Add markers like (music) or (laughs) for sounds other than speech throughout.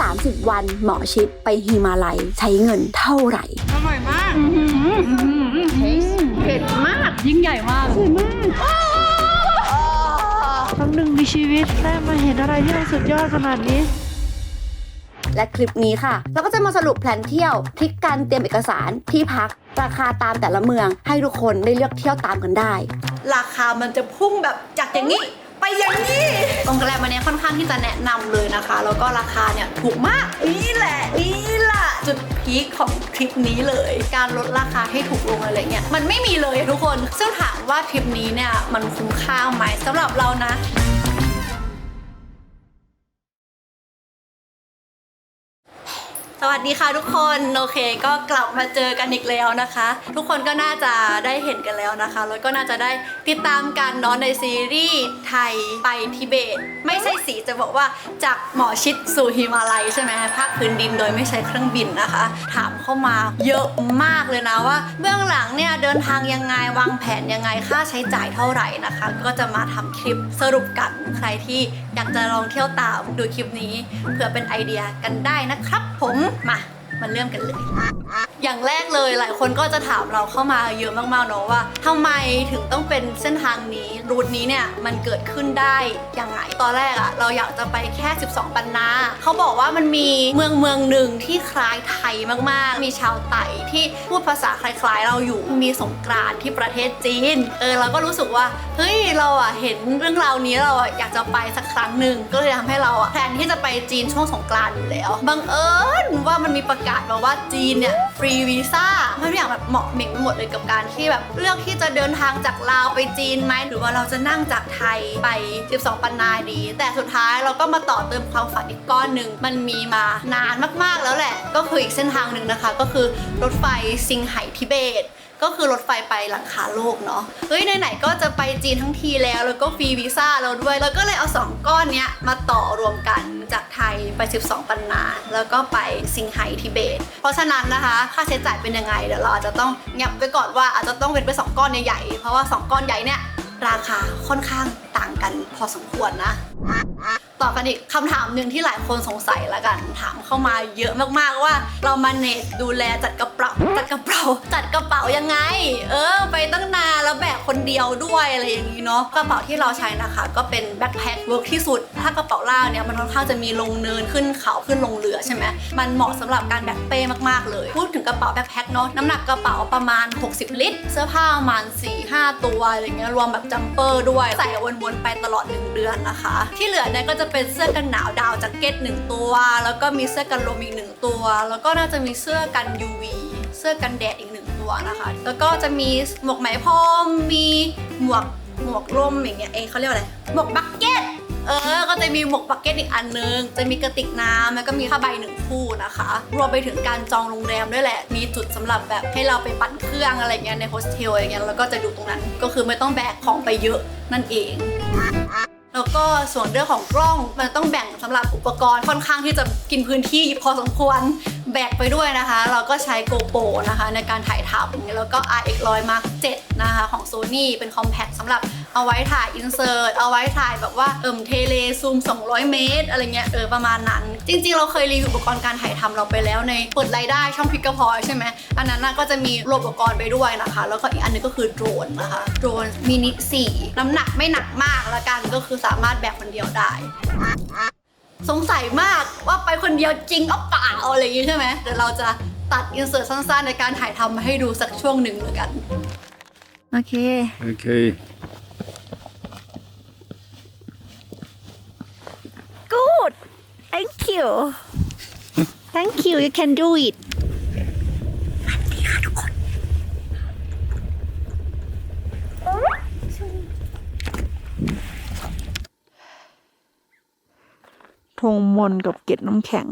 30 วันหมอชิดไปฮิมาลัยใช้เงินเท่าไหร่ อร่อยมากเผ็ดมาก ยิ่งใหญ่มากครั้งหนึ่งในชีวิตได้มาเห็นอะไรที่มันสุดยอดขนาดนี้ และคลิปนี้ค่ะ เราก็จะมาสรุปแผนเที่ยวทริคการเตรียมเอกสารที่พัก ราคาตามแต่ละเมืองให้ทุกคนได้เลือกเที่ยวตามกันได้ ราคามันจะพุ่งแบบจากอย่างนี้ ไปอย่างนี้โรงแรมอันเนี้ยค่อนข้างที่จะแนะนำเลยนะคะ แล้วก็ราคาเนี่ยถูกมาก นี่แหละ นี่แหละ จุดพีคของทริปนี้เลย การลดราคาให้ถูกลงอะไรเงี้ย มันไม่มีเลยทุกคน ซึ่งถามว่าทริปนี้เนี่ยมันคุ้มค่าไหมสำหรับเรานะ สวัสดีค่ะทุกคนโอเคก็กลับมาเจอกันอีกแล้วนะคะ ทุกคนก็น่าจะได้เห็นกันแล้วนะคะ แล้วก็น่าจะได้ติดตามกันเนาะในซีรีส์ไทยไปทิเบต ไม่ใช่สีจะบอกว่าจากหมอชิดสู่ฮิมาลัยใช่ไหมภาคพื้นดินโดยไม่ใช้เครื่องบินนะคะ ถามเข้ามาเยอะมากเลยนะว่า เบื้องหลังเนี่ยเดินทางยังไงวางแผนยังไงค่าใช้จ่ายเท่าไหร่นะคะ ก็จะมาทำคลิปสรุปกันใครที่อยากจะลองเที่ยวตามดูคลิปนี้เผื่อเป็นไอเดียกันได้นะครับผมมา มาเริ่มกันเลย อย่างแรกเลยหลายคนก็จะถามเราเข้ามาเยอะมากๆเนาะว่าทำไมถึงต้องเป็นเส้นทางนี้ รูทนี้เนี่ยมันเกิดขึ้นได้อยังไงตอนแรกอะเราอยากจะไปแค่ 12 ปันนาเขาบอกว่ามันมีเมืองเมืองหนึ่งที่คล้ายไทยมากๆ มีชาวไต่ที่พูดภาษาคล้ายๆ เราอยู่มีสงกรานที่ประเทศจีนเออเราก็รู้สึกว่าเฮ้ยเราอะเห็นเรื่องราวนี้เราอยากจะไปสักครั้งหนึ่งก็เลยทำให้เราอะแพลนที่จะไปจีนช่วงสงกรานอยู่แล้วบังเอิญว่ามันมีประกาศมาว่าจีนเนี่ยฟรีวีซ่าไม่ทุกอย่างแบบเหมาะเหม่งไปหมดเลยกับการที่แบบเลือกที่จะเดินทางจากลาวไปจีนไหมหรือว่าเราจะนั่งจากไทยไป 12 ปันนาดี แต่สุดท้ายเราก็มาต่อเติมความฝันอีกก้อนหนึ่งมันมีมานานมากๆแล้วแหละ ก็คืออีกเส้นทางหนึ่งนะคะ ก็คือรถไฟซิงไห่ทิเบต ก็คือรถไฟไปหลังคาโลกเนาะเฮ้ยไหนๆก็จะไปจีนทั้งทีแล้ว แล้วก็ฟรีวีซ่าเราด้วย แล้วก็เลยเอา 2 ก้อนเนี้ยมาต่อรวมกันจากไทยไป 12 ปันนา แล้วก็ไปซิงไห่ทิเบต เพราะฉะนั้นนะคะค่าใช้จ่ายเป็นยังไงเดี๋ยวเราอาจจะต้องเงียบไปก่อนว่าอาจจะต้องเป็นไป2ก้อนใหญ่ๆเพราะว่า 2 ก้อนใหญ่เนี่ยราคาค่อนข้างต่างกันพอสมควรนะ ต่อกันอีกคำถามหนึ่งที่หลายคนสงสัยละกัน ถามเข้ามาเยอะมากๆว่า เรามาเนตดูแลจัดกระเป๋าจัดกระเป๋าจัดกระเป๋ายังไง เออ ไปตั้งนานแล้วแบกคนเดียวด้วยอะไรอย่างนี้เนาะกระเป๋าที่เราใช้นะคะ ก็เป็นแบ็คแพคเวิร์กที่สุด ถ้ากระเป๋าล่างเนี่ยมันค่อนข้างจะมีลงเนินขึ้นเขาขึ้นลงเรือใช่ไหมมันเหมาะสำหรับการแบกเป้มากๆเลย พูดถึงกระเป๋าแบ็คแพคเนาะน้ำหนักกระเป๋าประมาณ 60 ลิตร เสื้อผ้าประมาณ 4-5 ตัวอะไรเงี้ยรวมแบบจัมเปอร์ด้วยใส่วนๆไปตลอด1เดือนนะคะ ที่เหลือเนี่ยก็จะเป็นเสื้อกันหนาวดาวแจ็คเก็ตหนึ่งตัว แล้วก็มีเสื้อกันลมอีกหนึ่งตัว แล้วก็น่าจะมีเสื้อกัน UV เสื้อกันแดดอีกหนึ่งตัวนะคะ แล้วก็จะมีหมวกไหมพรมมีหมวกหมวกร่มอย่างเงี้ยเอเขาเรียกว่าอะไรหมวกบักเก็ตเออ ก็จะมีหมวกบักเก็ตอีกอันนึง จะมีกระติกน้ำแล้วก็มีผ้าใบหนึ่งคู่นะคะ รวมไปถึงการจองโรงแรมด้วยแหละ มีจุดสำหรับแบบให้เราไปปั่นเครื่องอะไรเงี้ยในโฮสเทลอะไรเงี้ยแล้วก็จะดูตรงนั้น ก็คือไม่ต้องแบกของไปเยอะนั่นเอง แล้วก็ส่วนเรื่องของกล้องมันต้องแบ่งสำหรับอุปกรณ์ค่อนข้างที่จะกินพื้นที่พอสมควร แบกไปด้วยนะคะ เราก็ใช้ GoPro นะคะในการถ่ายทำแล้วก็ RX 100 Mark 7นะคะของ Sony เป็น Compact สำหรับเอาไว้ถ่าย Insert เอาไว้ถ่ายแบบว่าเอิ่มเทเลซูม 200 เมตร อะไรเงี้ยเออประมาณนั้น จริง ๆ เราเคยรีวิวอุปกรณ์การถ่ายทำเราไปแล้วในเปิดรายได้ช่องพิกกพอยใช่ไหมอันนั้นก็จะมีรวมอุปกรณ์ไปด้วยนะคะ แล้วก็อีกอันนึงก็คือโดรนนะคะโดรนมินิ4น้ำหนักไม่หนักมากละกันก็คือสามารถแบกคนเดียวได้ สงสัยมากว่าไปคนเดียวจริงหรือเปล่าอะไรอย่างงี้ใช่ไหมเดี๋ยวเราจะตัดอินเสิร์ตสั้นๆ ในการถ่ายทำมาให้ดูสักช่วงหนึ่งเหมือนกัน โอเค Okay. good thank you thank you you can do it ธงมนกับเกล็ดน้ำแข็ง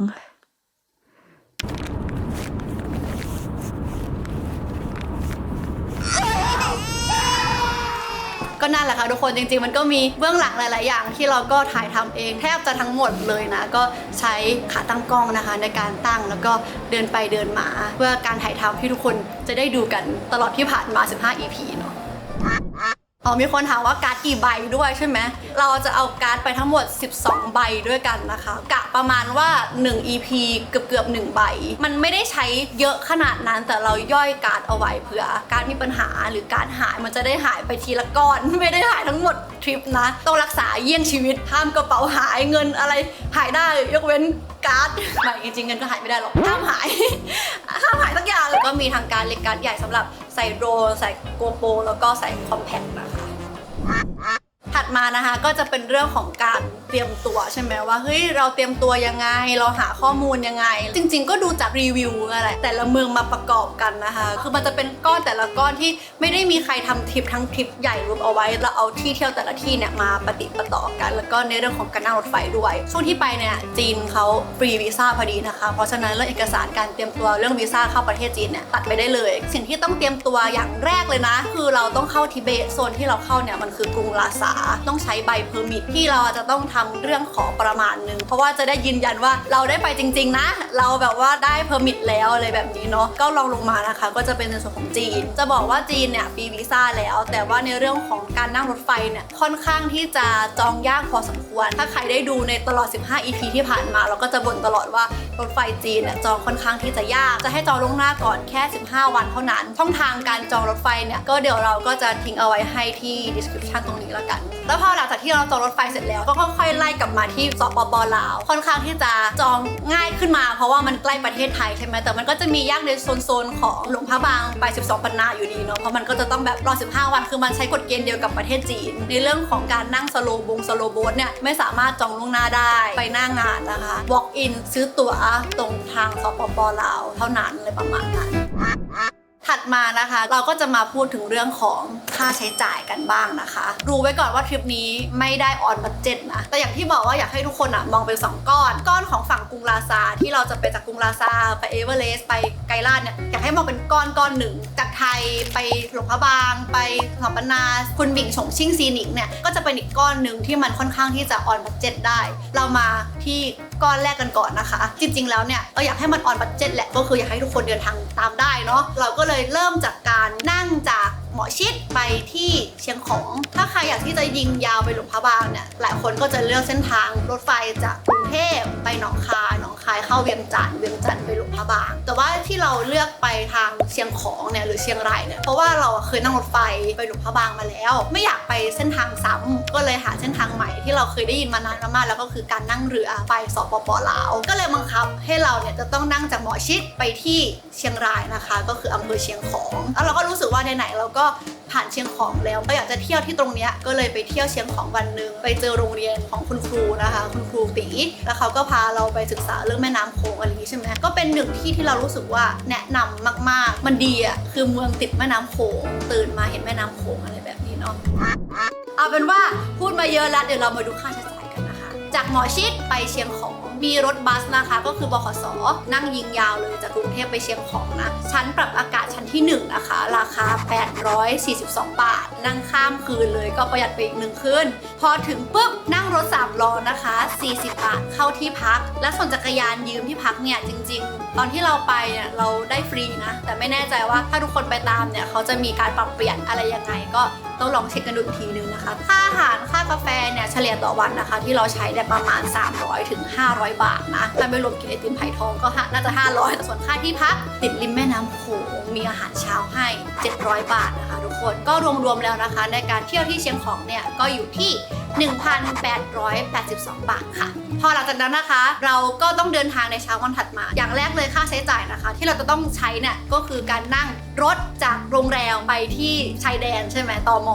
ก็นั่นแหละค่ะทุกคนจริงๆ มันก็มีเบื้องหลังหลาย ๆ อย่างที่เราก็ถ่ายทำเองแทบจะทั้งหมดเลยนะ ก็ใช้ขาตั้งกล้องนะคะ ในการตั้งแล้วก็เดินไปเดินมา เพื่อการถ่ายทำที่ทุกคนจะได้ดูกันตลอดที่ผ่านมา 15 EP เนาะ อ๋อมีคนถามว่าการ์ดกี่ใบด้วยใช่ไหม เราจะเอาการ์ดไปทั้งหมด 12 ใบด้วยกันนะคะ กะประมาณว่า 1 EP เกือบเกือบๆ1ใบ มันไม่ได้ใช้เยอะขนาดนั้น แต่เราย่อยการ์ดเอาไว้เผื่อการดมีปัญหาหรือการดหายมันจะได้หายไปทีละก้อน ไม่ได้หายทั้งหมดทริปนะ ต้องรักษาเยี่ยงชีวิตห้ามกระเป๋าหายเงินอะไรหายได้ยกเว้นการ์ดไม่จริงๆเงินก็หายไม่ได้หรอกห้ามหายห้ามหายสักอย่างแล้วก็มีทางการเล็กการ์ดใหญ่สำหรับใส่โดรใส่โกโปรแล้วก็ใส่คอมแพคนะ Ha (laughs) ha! ถัดมานะคะก็จะเป็นเรื่องของการเตรียมตัวใช่ไหมว่าเฮ้ยเราเตรียมตัวยังไง เราหาข้อมูลยังไง จริง ๆ ก็ดูจากรีวิวนั่นแหละแต่ละเมืองมาประกอบกันนะคะ คือมันจะเป็นก้อนแต่ละก้อนที่ไม่ได้มีใครทำทริปทั้งทริปใหญ่รวมเอาไว้แล้วเอาที่เที่ยวแต่ละที่เนี่ยมาปฏิประต่อกัน แล้วก็ในเรื่องของการนั่งรถไฟด้วย ช่วงที่ไปเนี่ยจีนเขาฟรีวีซ่าพอดีนะคะ เพราะฉะนั้นเรื่องเอกสารการเตรียมตัวเรื่องวีซ่าเข้าประเทศจีนเนี่ยตัดไปได้เลย สิ่งที่ต้องเตรียมตัวอย่างแรกเลยนะ คือเราต้องเข้าทิเบตโซนที่เราเข้าเนี่ยมันคือกรุงลาซาต้องใช้ใบเพอร์มิทที่เราจะต้องทำเรื่องขอประมาณหนึง เพราะว่าจะได้ยืนยันว่าเราได้ไปจริง ๆ นะ เราแบบว่าได้เพอร์มิทแล้วอะไรแบบนี้เนาะก็ลองลงมานะคะ ก็จะเป็นในส่วนของจีน จะบอกว่าจีนเนี่ยฟรีวีซ่าแล้ว แต่ว่าในเรื่องของการนั่งรถไฟเนี่ยค่อนข้างที่จะจองยากพอสมควร ถ้าใครได้ดูในตลอด 15 EP ที่ผ่านมา เราก็จะบ่นตลอดว่ารถไฟจีนเนี่ยจองค่อนข้างที่จะยาก จะให้จองล่วงหน้าก่อนแค่ 15 วันเท่านั้นช่องทางการจองรถไฟเนี่ยก็เดี๋ยวเราก็จะทิ้งเอาไว้ให้ที่ description ตรงนี้แล้วกันแล้วพอหลังจากที่เราจองรถไฟเสร็จแล้วก็ค่อยๆไล่กลับมาที่สปปลาวค่อนข้างที่จะจองง่ายขึ้นมา เพราะว่ามันใกล้ประเทศไทยใช่ไหมแต่มันก็จะมียากในโซนๆของหลวงพระบางไป 12ปันนาอยู่ดีเนาะเพราะมันก็จะต้องแบบรอ 15 วันคือมันใช้กฎเกณฑ์เดียวกับประเทศจีน ในเรื่องของการนั่งสโลบงสโลโบ๊ทเนี่ยไม่สามารถจองล่วงหน้าได้ไปหน้างานนะคะ walk in ซื้อตั๋วตรงทางสปปลาวเท่านั้นอะไรประมาณนั้น ถัดมานะคะ เราก็จะมาพูดถึงเรื่องของค่าใช้จ่ายกันบ้างนะคะ รู้ไว้ก่อนว่าทริปนี้ไม่ได้ออนบัตเจ็ตนะแต่อย่างที่บอกว่าอยากให้ทุกคนอะมองเป็น 2 ก้อน ก้อนของฝั่งกรุงลาซาที่เราจะไปจากกรุงลาซาไปเอเวอเรสต์ไปไกลาดเนี่ยอยากให้มองเป็นก้อนก้อนหนึ่ง จากไทยไปหลวงพระบาง ไปสถาปนา คุณบิ่งฉงชิ่งซีนิงเนี่ยก็จะเป็นอีกก้อนหนึ่งที่มันค่อนข้างที่จะออนบัตเจ็ตได้ เรามาที่ ก้อนแรกกันก่อนนะคะ จริง ๆ แล้วเนี่ยเราอยากให้มันออนบัตเจ็ตแหละก็คืออยากให้ทุกคนเดินทางตามได้เนาะเราก็เลยเริ่มจากการนั่งจาก หมอชิดไปที่เชียงของ ถ้าใครอยากที่จะยิงยาวไปหลวงพระบางเนี่ยหลายคนก็จะเลือกเส้นทางรถไฟจากกรุงเทพไปหนองคายหนองคายเข้าเวียงจันทร์เวียงจันทร์ไปหลวงพระบาง แต่ว่าที่เราเลือกไปทางเชียงของเนี่ยหรือเชียงรายเนี่ยเพราะว่าเราอะเคยนั่งรถไฟไปหลวงพระบางมาแล้ว ไม่อยากไปเส้นทางซ้ำก็เลยหาเส้นทางใหม่ที่เราเคยได้ยินมานานมากๆแล้วก็คือการนั่งเรือไปสปปลาว ก็เลยบังคับให้เราเนี่ยจะต้องนั่งจากหมอชิดไปที่เชียงรายนะคะ ก็คืออำเภอเชียงของแล้วเราก็รู้สึกว่าไหนๆเราก็็ผ่านเชียงของแล้ว ก็อยากจะเที่ยวที่ตรงเนี้ยก็เลยไปเที่ยวเชียงของวันหนึ่งไปเจอโรงเรียนของคุณครูนะคะ คุณครูตีแล้วเขาก็พาเราไปศึกษาเรื่องแม่น้ำโขงอะไรนี้ใช่ไหมก็เป็นหนึ่งที่ที่เรารู้สึกว่าแนะนำมาก ๆ มันดีอะคือเมืองติดแม่น้ำโขงตื่นมาเห็นแม่น้ำโขงอะไรแบบนี้เนาะเอาเป็นว่าพูดมาเยอะแล้วเดี๋ยวเรามาดูค่าใช้จ่ายกันนะคะ จากหมอชิดไปเชียงของ มีรถบัสนะคะ ก็คือบขสนั่งยิงยาวเลยจากกรุงเทพไปเชียงของนะ ชั้นปรับอากาศชั้นที่ 1 นะคะ ราคา 842 บาท นั่งข้ามคืนเลยก็ประหยัดไปอีกหนึ่งคืน พอถึงปุ๊บนั่งรถ3ล้อนะคะ 40 บาทเข้าที่พัก และส่วนจักรยานยืมที่พักเนี่ยจริง ๆ ตอนที่เราไปเนี่ยเราได้ฟรีนะ แต่ไม่แน่ใจว่าถ้าทุกคนไปตามเนี่ยเขาจะมีการปรับเปลี่ยนอะไรยังไงก็ ต้องลองเช็คกันดูอีกทีนึงนะคะ ค่าอาหารค่ากาแฟเนี่ยเฉลี่ยต่อวันนะคะ ที่เราใช้ได้ประมาณ 300ถึง500 บาทนะถ้าไม่รวมกินไอติมไผ่ทองก็ฮะน่าจะ 500แต่ส่วนค่าที่พักติดริมแม่น้ำโขงมีอาหารเช้าให้ 700 บาทนะคะทุกคนก็รวมๆแล้วนะคะ ในการเที่ยวที่เชียงของเนี่ยก็อยู่ที่ 1,882 บาทค่ะ พอหลังจากนั้นนะคะ เราก็ต้องเดินทางในเช้าวันถัดมา อย่างแรกเลยค่าใช้จ่ายนะคะ ที่เราจะต้องใช้เนี่ยก็คือการนั่งรถจากโรงแรมไปที่ชายแดนใช่ไหมตอม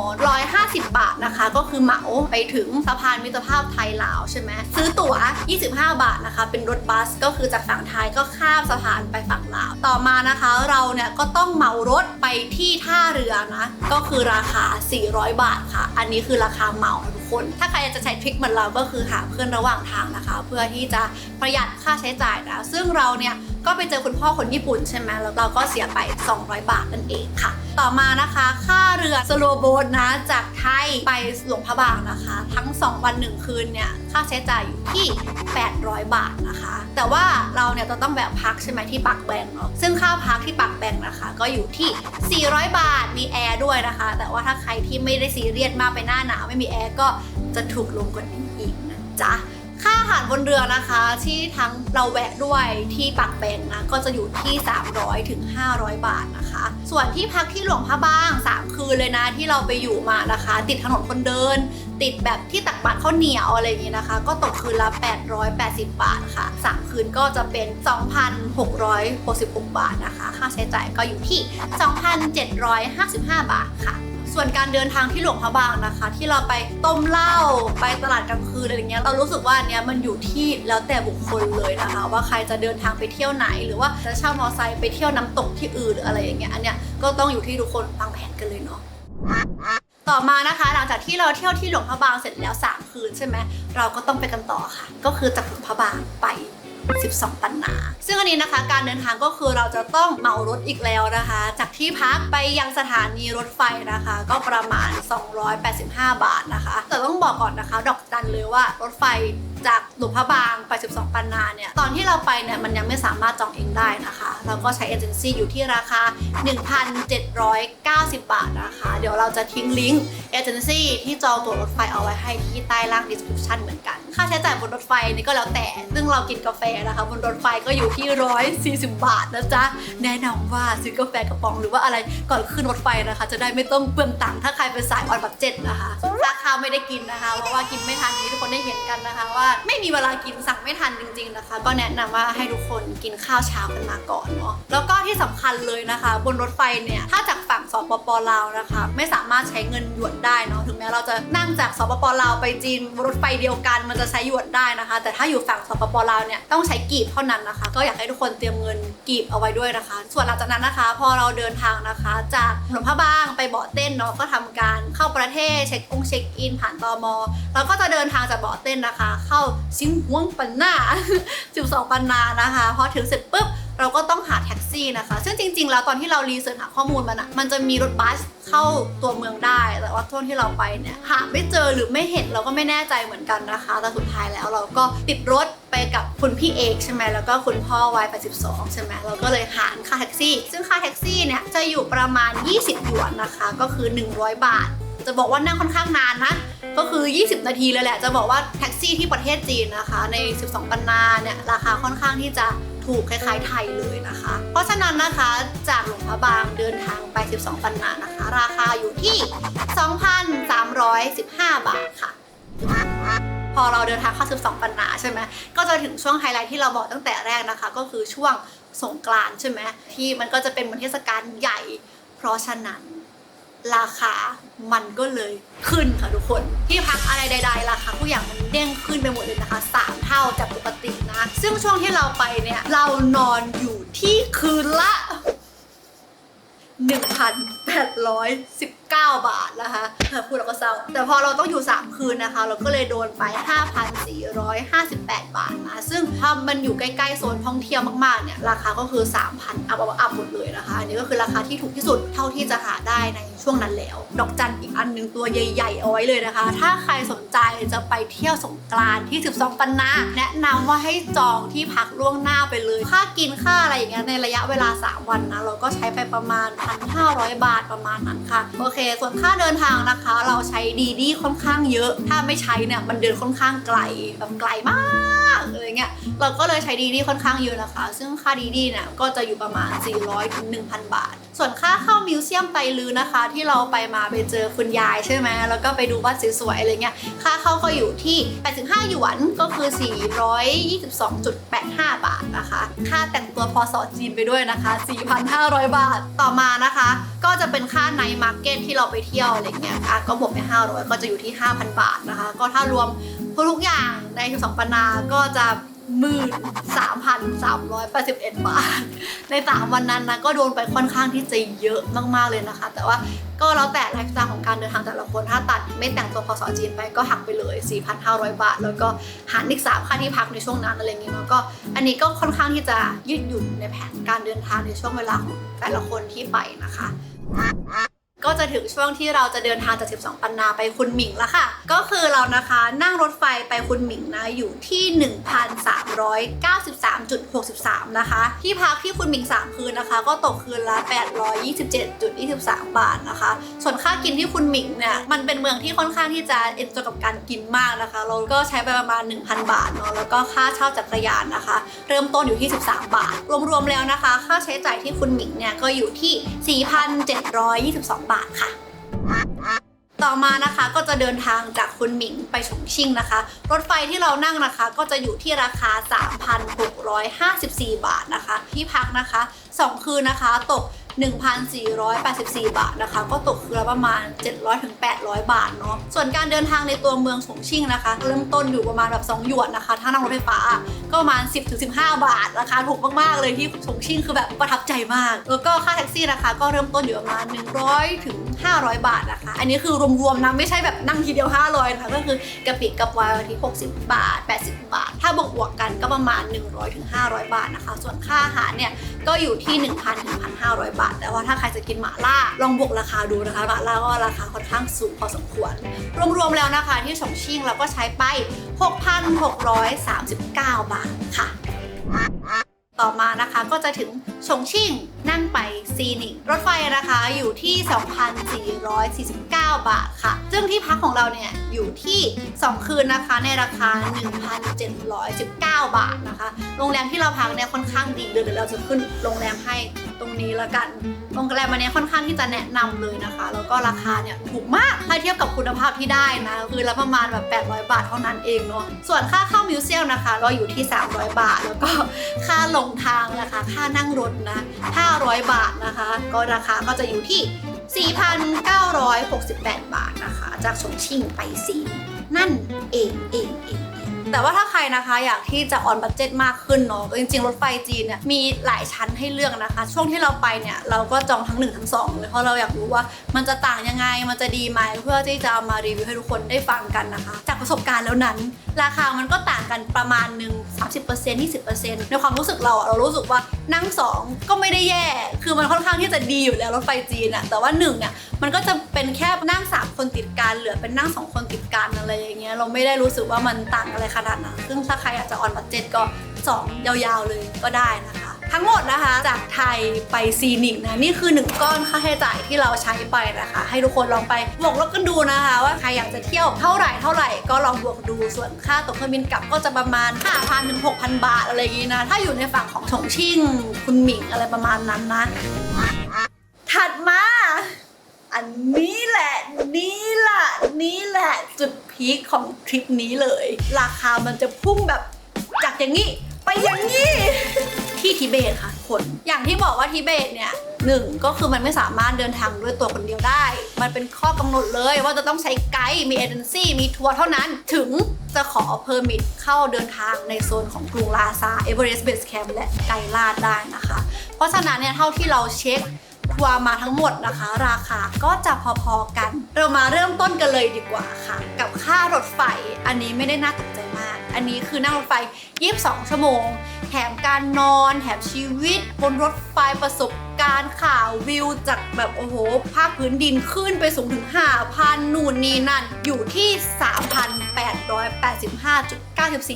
150 บาทนะคะ ก็คือเหมาไปถึงสะพานมิตรภาพไทยลาวใช่ไหมซื้อตั๋ว 25 บาทนะคะ เป็นรถบัสก็คือจากฝั่งไทยก็ข้ามสะพานไปฝั่งลาว ต่อมานะคะเราเนี่ยก็ต้องเหมารถไปที่ท่าเรือนะ ก็คือราคา 400 บาทค่ะ อันนี้คือราคาเหมา คน ถ้าใครอยากจะใช้ทริคเหมือนเราก็คือหาเพื่อนระหว่างทางนะคะ เพื่อที่จะประหยัดค่าใช้จ่ายนะซึ่งเราเนี่ย ก็ไปเจอคุณพ่อคนญี่ปุ่นใช่ไหมแล้วเราก็เสียไป 200 บาทนั่นเองค่ะ ต่อมานะคะ ค่าเรือสโลโบทนะจากไทยไปหลวงพระบางนะคะ ทั้ง 2 วัน 1 คืนเนี่ยค่าใช้จ่ายอยู่ที่ 800 บาทนะคะ แต่ว่าเราเนี่ยจะต้องแบบพักใช่ไหมที่ปักแบงเนาะซึ่งค่าพักที่ปักแบงนะคะ ก็อยู่ที่ 400 บาทมีแอร์ด้วยนะคะ แต่ว่าถ้าใครที่ไม่ได้ซีเรียสมากไปหน้าหนาวไม่มีแอร์ก็จะถูกลงกว่านี้อีกนะจ๊ะ ค่าอาหารบนเรือนะคะ ที่ทั้งเราแวะด้วยที่ปักแบงนะก็จะอยู่ที่ 300ถึง500 บาทนะคะ ส่วนที่พักที่หลวงพระบาง 3 คืนเลยนะที่เราไปอยู่มานะคะ ติดถนนคนเดิน ติดแบบที่ตักบาตรข้าวเหนียวอะไรอย่างนี้นะคะ ก็ตกคืนละ 880 บาทค่ะ 3 คืนก็จะเป็น 2,666 บาทนะคะ ค่าใช้จ่ายก็อยู่ที่ 2,755 บาทค่ะ ส่วนการเดินทางที่หลวงพระบางนะคะ ที่เราไปต้มเหล้าไปตลาดกลางคืนอะไรเงี้ยเรารู้สึกว่าอันเนี้ยมันอยู่ที่แล้วแต่บุคคลเลยนะคะ ว่าใครจะเดินทางไปเที่ยวไหน หรือว่าจะเช่ามอเตอร์ไซค์ไปเที่ยวน้ำตกที่อื่นหรืออะไรอย่างเงี้ยอันเนี้ยก็ต้องอยู่ที่ทุกคนวางแผนกันเลยเนาะต่อมานะคะ หลังจากที่เราเที่ยวที่หลวงพระบางเสร็จแล้ว 3 คืนใช่ไหมเราก็ต้องไปกันต่อค่ะ ก็คือจากหลวงพระบางไป 12 ปันนา ซึ่งอันนี้นะคะการเดินทางก็คือเราจะต้องเหมารถอีกแล้วนะคะ จากที่พักไปยังสถานีรถไฟนะคะ ก็ประมาณ 285 บาทนะคะ แต่ต้องบอกก่อนนะคะ ดอกจันเลยว่ารถไฟจากหลวงพระบางไป 12 ปันนาเนี่ย ตอนที่เราไปเนี่ยมันยังไม่สามารถจองเองได้นะคะ เราก็ใช้เอเจนซี่อยู่ที่ราคา 1,790 บาทนะคะ เดี๋ยวเราจะทิ้งลิงก์เอเจนซี่ที่จองตั๋วรถไฟเอาไว้ให้ที่ใต้ล่าง description เหมือนกัน ค่าใช้จ่ายบนรถไฟนี่ก็แล้วแต่ ซึ่งเรากินกาแฟนะคะ บนรถไฟก็อยู่ที่ 140 บาทนะจ๊ะ แนะนำว่าซื้อกาแฟกระป๋องหรือว่าอะไรก่อนขึ้นรถไฟนะคะ จะได้ไม่ต้องเปลืองตังค์ถ้าใครเป็นสายออนแบัตเจ็ตนะคะราคาไม่ได้กินนะคะ เพราะว่ากินไม่ทันนี้ทุกคนได้เห็นกันนะคะว่าไม่มีเวลากินสั่งไม่ทันจริง ๆนะคะ ก็แนะนำว่าให้ทุกคนกินข้าวเช้ากันมาก่อนเนาะแล้วก็ที่สำคัญเลยนะคะ บนรถไฟเนี่ยถ้าจากฝั่งสปปลาวนะคะ ไม่สามารถใช้เงินหยวนได้เนาะถึงแม้เราจะนั่งจากสปปลาวไปจีนบนรถไฟเดียวกันมันจะใช้หยวนได้นะคะ แต่ถ้าอยู่ฝั่งสปปลาวเนี่ยต้องใช้กีบเท่านั้นนะคะ ก็อยากให้ทุกคนเตรียมเงินกีบเอาไว้ด้วยนะคะ ส่วนหลังจากนั้นนะคะ พอเราเดินทางนะคะ จากหลวงพระบางไปบาะเต้นเนาะก็ทำการเข้าประเทศเช็คองเช็คอินผ่านตมเราก็จะเดินทางจากบาะเต้นนะคะเข้าซิงหวงปันนา12 ปันนานะคะ พอถึงเสร็จปุ๊บเราก็ต้องหาแท็กซี่นะคะ ซึ่งจริง ๆ แล้วตอนที่เรารีเสิร์ชหาข้อมูลมันอะมันจะมีรถบัสเข้าตัวเมืองได้ แต่ว่าช่วที่เราไปเนี่ยหาไม่เจอหรือไม่เห็นเราก็ไม่แน่ใจเหมือนกันนะคะ แต่สุดท้ายแล้วเราก็ติดรถไปกับคุณพี่เอกใช่ไหมแล้วก็คุณพ่อวัย82ใช่ไหมเราก็เลยหารค่าแท็กซี่ ซึ่งค่าแท็กซี่เนี่ยจะอยู่ประมาณ 20 หยวนนะคะ ก็คือ 100 บาท จะบอกว่านั่งค่อนข้างนานนะก็คือ 20 นาทีเลยแหละ จะบอกว่าแท็กซี่ที่ประเทศจีนนะคะ ใน 12 ปันนาเนี่ยราคาค่อนข้างที่จะถูกคล้ายๆไทยเลยนะคะ เพราะฉะนั้นนะคะจากหลวงพระบางเดินทางไป 12 ปันนานะคะ ราคาอยู่ที่ 2,315 บาทค่ะ พอเราเดินทางเข้า 12 ปันนาใช่ไหมก็จะถึงช่วงไฮไลท์ที่เราบอกตั้งแต่แรกนะคะ ก็คือช่วงสงกรานต์ใช่ไหมที่มันก็จะเป็นวันเทศกาลใหญ่ เพราะฉะนั้น ราคามันก็เลยขึ้นค่ะทุกคน ที่พักอะไรใด ๆ ราคาทุกอย่างมันเด้งขึ้นไปหมดเลยนะคะ 3 เท่าจากปกตินะ ซึ่งช่วงที่เราไปเนี่ย เรานอนอยู่ที่คืนละ 1,819 บาทนะคะเออพูดแล้วก็เศร้า แต่พอเราต้องอยู่ 3 คืนนะคะ เราก็เลยโดนไป 5,458 บาทนะ ซึ่งถ้ามันอยู่ใกล้ๆโซนท่องเที่ยวมากๆ เนี่ย ราคาก็คือ 3,000 อัพอัพหมดเลยนะคะ อันนี้ก็คือราคาที่ถูกที่สุดเท่าที่จะหาได้ในช่วงนั้นแล้ว ดอกจันอีกอันหนึ่งตัวใหญ่ๆ เอาไว้เลยนะคะ ถ้าใครสนใจ จะไปเที่ยวสงกรานต์ที่ 12 ปันนาแนะนำว่าให้จองที่พักล่วงหน้าไปเลย ค่ากินค่าอะไรอย่างเงี้ยในระยะเวลา 3 วันนะเราก็ใช้ไปประมาณ 1,500 บาทประมาณนั้นค่ะ โอเค ส่วนค่าเดินทางนะคะ เราใช้ดีดีค่อนข้างเยอะ ถ้าไม่ใช้เนี่ยมันเดินค่อนข้างไกลแบบไกลมากอะไรเงี้ยเราก็เลยใช้ดีดีค่อนข้างเยอะนะคะ ซึ่งค่าดีดีเนี่ยก็จะอยู่ประมาณ 400ถึง1,000 บาท ส่วนค่าเข้ามิวเซียมไตรลือนะคะ ที่เราไปมาไปเจอคุณยายใช่ไหมแล้วก็ไปดูวัดสวยๆอะไรเงี้ยค่าเข้าก็อยู่ที่ 85 หยวนก็คือ 422.85 บาทนะคะ ค่าแต่งตัวพอสอจีนไปด้วยนะคะ 4,500 บาทต่อมานะคะ ก็จะเป็นค่าไนท์มาร์เก็ตที่เราไปเที่ยวอะไรเงี้ยอะก็บวกไป 500 ก็จะอยู่ที่ 5,000 บาทนะคะ ก็ถ้ารวมทุกอย่างใน12ปันนาก็จะ หมื่นสามพันสามร้อยแปดสิบเอ็ดบาท ในสามวันนั้นนะก็โดนไปค่อนข้างที่จะเยอะมากๆเลยนะคะ แต่ว่าก็แล้วแต่ไลฟ์สไตล์ของการเดินทางแต่ละคนถ้าตัดไม่แต่งตัวพอสอจีนไปก็หักไปเลย 4,500 บาท แล้วก็หารอีกสามค่าที่พักในช่วงนั้นอะไรอย่างงี้เนาะก็อันนี้ก็ค่อนข้างที่จะยืดหยุ่นในแผนการเดินทางในช่วงเวลาของแต่ละคนที่ไปนะคะ ก็จะถึงช่วงที่เราจะเดินทางจาก 12 ปันนาไปคุณหมิงแล้วค่ะ ก็คือเรานะคะนั่งรถไฟไปคุณหมิงนะอยู่ที่ 1,393.63 นะคะ ที่พักที่คุณหมิง 3 คืนนะคะ ก็ตกคืนละ 827.23 บาทนะคะ ส่วนค่ากินที่คุณหมิงเนี่ยมันเป็นเมืองที่ค่อนข้างที่จะเอ็นจอยกับการกินมากนะคะ เราก็ใช้ไปประมาณ 1,000 บาทเนาะแล้วก็ค่าเช่าจักรยานนะคะ เริ่มต้นอยู่ที่ 13 บาท รวมๆแล้วนะคะ ค่าใช้จ่ายที่คุณหมิงเนี่ยก็อยู่ที่ 4,722บาทค่ะ ต่อมานะคะก็จะเดินทางจากคุนหมิงไปฉงชิ่งนะคะ รถไฟที่เรานั่งนะคะก็จะอยู่ที่ราคา 3,654 บาทนะคะ ที่พักนะคะ 2 คืนนะคะตก 1,484 บาทนะคะ ก็ตกคืนละประมาณ 700ถึง800 บาทเนาะส่วนการเดินทางในตัวเมืองฉงชิ่งนะคะ เริ่มต้นอยู่ประมาณแบบ 2 หยวนนะคะ ถ้านั่งรถไฟฟ้าก็ประมาณ 10ถึง15 บาทราคาถูกมากๆเลยที่ฉงชิ่งคือแบบประทับใจมาก แล้วก็ค่าแท็กซี่นะคะ ก็เริ่มต้นอยู่ประมาณ 100ถึง500 บาทนะคะ อันนี้คือรวมๆนะไม่ใช่แบบนั่งทีเดียว 500นะคะก็คือกระปิกกับวายที่ 60 บาท 80 บาท ถ้าบวกบวกกันก็ประมาณ 100ถึง500 บาทนะคะ ส่วนค่าอาหารเนี่ยก็อยู่ที่ 1,000ถึง1,500 บาทแต่ว่าถ้าใครจะกินหม่าล่าลองบวกราคาดูนะคะหม่าล่าก็ราคาค่อนข้างสูงพอสมควร รวมๆแล้วนะคะที่ฉงชิ่งเราก็ใช้ไป 6,639 บาทค่ะต่อมานะคะก็จะถึงฉงชิ่งนั่งไปซีนิงรถไฟนะคะอยู่ที่ 2,449 บาทค่ะ ซึ่งที่พักของเราเนี่ยอยู่ที่ 2 คืนนะคะในราคา 1,719 บาทนะคะ โรงแรมที่เราพักเนี่ยค่อนข้างดีเดี๋ยวเราจะขึ้นโรงแรมให้ตรงนี้แล้วกันโรงแรมอันนี้ค่อนข้างที่จะแนะนำเลยนะคะ แล้วก็ราคาเนี่ยถูกมากถ้าเทียบกับคุณภาพที่ได้นะคือละประมาณแบบ800 บาทเท่านั้นเองเนาะส่วนค่าเข้ามิวเซียมนะคะก็อยู่ที่ 300 บาท แล้วก็ค่าลงทางนะคะ ค่านั่งรถนะ500 บาทนะคะ ก็ราคาก็จะอยู่ที่ 4,968 บาทนะคะ จากชงชิ่งไปซีนนั่นเองเองเอง แต่ว่าถ้าใครนะคะอยากที่จะออนบัตเจ็ตมากขึ้นเนาะก็จริงๆ รถไฟจีนเนี่ยมีหลายชั้นให้เลือกนะคะ ช่วงที่เราไปเนี่ยเราก็จองทั้ง1ทั้ง2เลยเพราะเราอยากรู้ว่ามันจะต่างยังไงมันจะดีไหมเพื่อที่จะเอามารีวิวให้ทุกคนได้ฟังกันนะคะ จากประสบการณ์แล้วนั้น ราคามันก็ต่างกันประมาณหนึ่ง30% 20%ในความรู้สึกเราอะเรารู้สึกว่านั่ง2ก็ไม่ได้แย่ คือมันค่อนข้างที่จะดีอยู่แล้วรถไฟจีนอะแต่ว่า1เนี่ยมันก็จะเป็นแค่นั่ง3คนติดกันเหลือเป็นนั่ง2คนติดกันอะไรอย่างเงี้ยเราไม่ได้รู้สึกว่ามันต่างอะไรขนาดนั้นซึ่งถ้าใครอยากจะออนบัตเจ็ตก็ 2 ยาวๆเลยก็ได้นะคะ ทั้งหมดนะคะ จากไทยไปซีนิกนะนี่คือ 1 ก้อนค่าใช้จ่ายที่เราใช้ไปนะคะ ให้ทุกคนลองไปบวกลบกันดูนะคะ ว่าใครอยากจะเที่ยวเท่าไหร่เท่าไหร่ก็ลองบวกดูส่วนค่าตั๋วเครื่องบินกลับก็จะประมาณ 5,000ถึง6,000 บาทอะไรอย่างงี้นะถ้าอยู่ในฝั่งของฉงชิ่งคุณหมิงอะไรประมาณนั้นนะถัดมาอันนี้แหละนี่แหละนี่แหละจุดพีคของทริปนี้เลย ราคามันจะพุ่งแบบจากอย่างนี้ ไปอย่างนี้ ที่ทิเบตค่ะทุกคน อย่างที่บอกว่าทิเบตเนี่ยหนึ่งก็คือมันไม่สามารถเดินทางด้วยตัวคนเดียวได้ มันเป็นข้อกำหนดเลยว่าจะต้องใช้ไกด์ มีเอเจนซี่มีทัวร์เท่านั้น ถึงจะขอเพอร์มิทเข้าเดินทางในโซนของกรุงลาซาเอเวอเรสต์เบสแคมป์และไกลาดได้นะคะ เพราะฉะนั้นเนี่ยเท่าที่เราเช็ค ทัวร์มาทั้งหมดนะคะ ราคาก็จะพอๆกัน เรามาเริ่มต้นกันเลยดีกว่าค่ะ กับค่ารถไฟอันนี้ไม่ได้น่าตกใจมาก อันนี้คือนั่งรถไฟ 22 ชั่วโมง แถมการนอนแถมชีวิต บนรถไฟประสบการณ์ข่าววิวจากแบบโอ้โหภาคพื้นดินขึ้นไปสูงถึง 5,000นู่นนี่นั่นอยู่ที่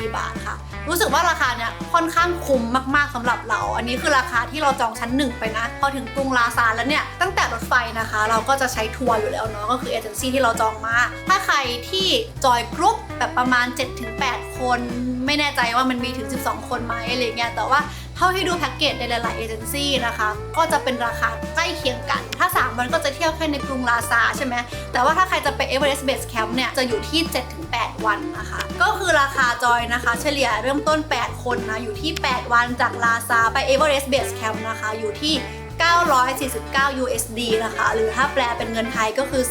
3,885.94 บาทค่ะ รู้สึกว่าราคาเนี้ยค่อนข้างคุ้มมากๆสำหรับเรา อันนี้คือราคาที่เราจองชั้นหนึ่งไปนะ พอถึงกรุงลาซานแล้วเนี่ย ตั้งแต่รถไฟนะคะ เราก็จะใช้ทัวร์อยู่แล้วเนาะก็คือเอเจนซี่ที่เราจองมา ถ้าใครที่จอยกรุ๊ปแบบประมาณ 7-8 คน ไม่แน่ใจว่ามันมีถึง 12 คนไหมอะไรเงี้ยแต่ว่า เท่าที่ดูแพ็กเกจในหลายๆเอเจนซี่นะคะ ก็จะเป็นราคาใกล้เคียงกัน ถ้า 3 วันก็จะเที่ยวแค่ในกรุงลาซาใช่ไหมแต่ว่าถ้าใครจะไปเอเวอเรสต์เบสแคมป์เนี่ยจะอยู่ที่ 7-8 วันนะคะ ก็คือราคาจอยนะคะ เฉลี่ยเริ่มต้น 8 คนนะอยู่ที่ 8 วันจากลาซาไปเอเวอเรสต์เบสแคมป์นะคะอยู่ที่ 949 USD นะคะ หรือถ้าแปลเป็นเงินไทยก็คือ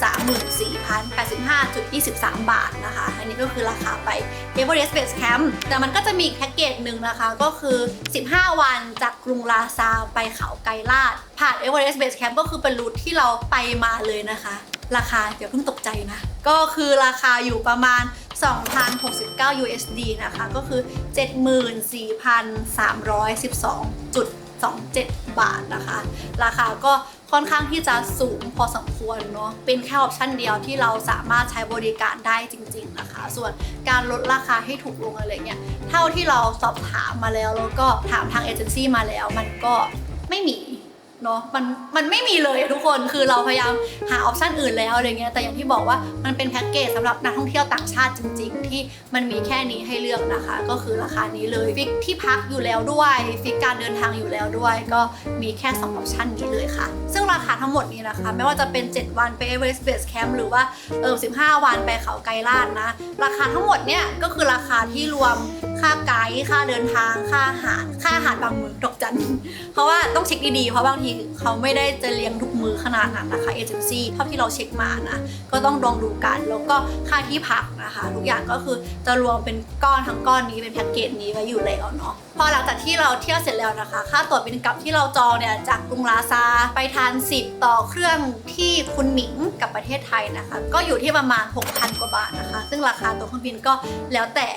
34,085.23 บาทนะคะ อันนี้ก็คือราคาไป Everest Base Camp แต่มันก็จะมีแพ็กเกจหนึ่งนะคะ ก็คือ 15 วันจากกรุงลาซาไปเขาไกลาด ผ่าน Everest Base Camp ก็คือเป็นรูทที่เราไปมาเลยนะคะ ราคาเดี๋ยวเพิ่งตกใจนะ ก็คือราคาอยู่ประมาณ2,069 USD นะคะ ก็คือ 27 บาทนะคะ ราคาก็ค่อนข้างที่จะสูงพอสมควรเนาะเป็นแค่ออปชันเดียวที่เราสามารถใช้บริการได้จริง ๆนะคะ ส่วนการลดราคาให้ถูกลงอะไรเงี้ยเท่าที่เราสอบถามมาแล้วแล้วก็ถามทางเอเจนซี่มาแล้วมันก็ไม่มี เนาะมันมันไม่มีเลยทุกคนคือเราพยายามหาออปชันอื่นแล้วอะไรเงี้ยแต่อย่างที่บอกว่ามันเป็นแพ็กเกจสำหรับนักท่องเที่ยวต่างชาติจริง ๆ ที่มันมีแค่นี้ให้เลือกนะคะ ก็คือราคานี้เลยฟิกที่พักอยู่แล้วด้วยฟิกการเดินทางอยู่แล้วด้วย ก็มีแค่2ออปชันนี้เลยค่ะ ซึ่งราคาทั้งหมดนี้นะคะ ไม่ว่าจะเป็น 7 วันไป Everest Base Camp หรือว่าเออ15 วันไปเขาไกรลาดนะ ราคาทั้งหมดเนี่ยก็คือราคาที่รวมค่าไกด์ค่าเดินทางค่าอาหารค่าอาหารบางมื้อดอกจันเพราะว่าต้องเช็คดีๆ เพราะบางทีเขาไม่ได้จะเลี้ยงทุกมือขนาดนั้นนะคะเอเจนซี่เท่าที่เราเช็คมานะก็ต้องลองดูกันแล้วก็ค่าที่พักนะคะ ทุกอย่างก็คือจะรวมเป็นก้อนทั้งก้อนนี้เป็นแพ็กเกจนี้ไว้อยู่แล้วเนาะพอหลังจากที่เราเที่ยวเสร็จแล้วนะคะ ค่าตั๋วบินกลับที่เราจองเนี่ยจากกรุงลาซาไปทานสิทธิ์ต่อเครื่องที่คุณหมิงกับประเทศไทยนะคะ ก็อยู่ที่ประมาณ 6,000 กว่าบาทนะคะ ซึ่งราคาตั๋วเครื่องบินก็แล้วแต่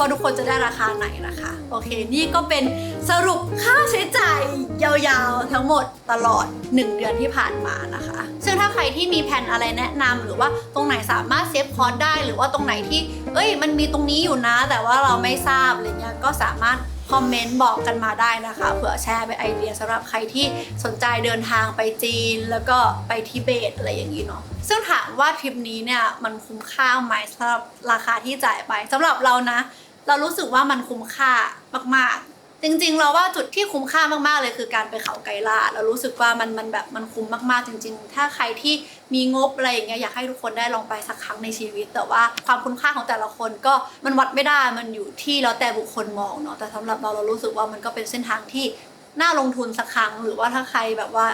ว่าทุกคนจะได้ราคาไหนนะคะ โอเค นี่ก็เป็นสรุปค่าใช้จ่ายยาวๆ ทั้งหมดตลอด 1 เดือนที่ผ่านมานะคะ ซึ่งถ้าใครที่มีแผนอะไรแนะนำหรือว่าตรงไหนสามารถเซฟคอร์สได้ หรือว่าตรงไหนที่ เอ้ย มันมีตรงนี้อยู่นะ แต่ว่าเราไม่ทราบอะไรเงี้ยก็สามารถคอมเมนต์บอกกันมาได้นะคะเผื่อแชร์เป็นไอเดียสำหรับใครที่สนใจเดินทางไปจีน แล้วก็ไปทิเบตอะไรอย่างนี้เนาะซึ่งถามว่าทริปนี้เนี่ยมันคุ้มค่าไหมสำหรับราคาที่จ่ายไปสำหรับเรานะ เรารู้สึกว่ามันคุ้มค่ามากๆ จริงๆ เราว่าจุดที่คุ้มค่ามากๆเลยคือการไปเขาไกรลาเรารู้สึกว่ามันมันแบบมันคุ้มมากๆ จริง ๆ ถ้าใครที่มีงบอะไรอย่างเงี้ยอยากให้ทุกคนได้ลองไปสักครั้งในชีวิต แต่ว่าความคุ้มค่าของแต่ละคนก็มันวัดไม่ได้มันอยู่ที่แล้วแต่บุคคลมองเนาะแต่สำหรับเราเรารู้สึกว่ามันก็เป็นเส้นทางที่น่าลงทุนสักครั้ง หรือว่าถ้าใครแบบว่า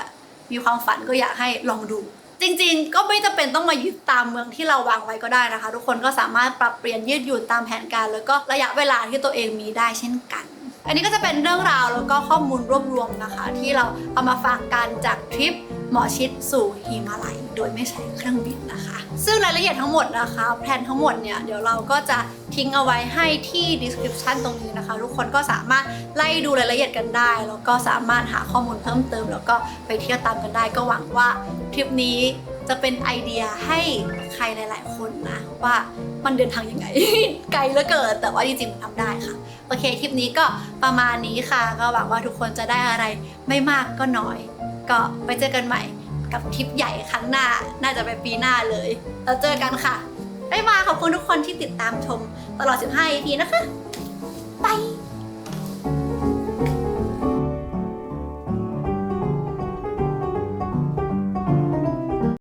มีความฝันก็อยากให้ลองดู จริงๆ ก็ไม่จำเป็นต้องมายึดตามเมืองที่เราวางไว้ก็ได้นะคะ ทุกคนก็สามารถปรับเปลี่ยนยืดหยุ่นตามแผนการ แล้วก็ระยะเวลาที่ตัวเองมีได้เช่นกัน อันนี้ก็จะเป็นเรื่องราวแล้วก็ข้อมูลรวบรวมนะคะ ที่เราเอามาฝากกันจากทริป หมอชิดสู่ฮิมาลัย โดยไม่ใช้เครื่องบินนะคะ ซึ่งรายละเอียดทั้งหมดนะคะแผนทั้งหมดเนี่ยเดี๋ยวเราก็จะทิ้งเอาไว้ให้ที่ description ตรงนี้นะคะ ทุกคนก็สามารถไล่ดูรายละเอียดกันได้ แล้วก็สามารถหาข้อมูลเพิ่มเติม แล้วก็ไปเที่ยวตามกันได้ ก็หวังว่าทริปนี้จะเป็นไอเดียให้ใครหลาย ๆ คนนะ ว่ามันเดินทางยังไง ไกลเหลือเกินแต่ว่าจริงๆมันทำได้ค่ะ โอเค คลิปนี้ก็ประมาณนี้ค่ะ ก็หวังว่าทุกคนจะได้อะไรไม่มากก็น้อย ก็ไปเจอกันใหม่กับทริปใหญ่ครั้งหน้า น่าจะเป็นปีหน้าเลย แล้วเจอกันค่ะ ได้มาขอบคุณทุกคนที่ติดตามชมตลอด 15 EP นะคะ บาย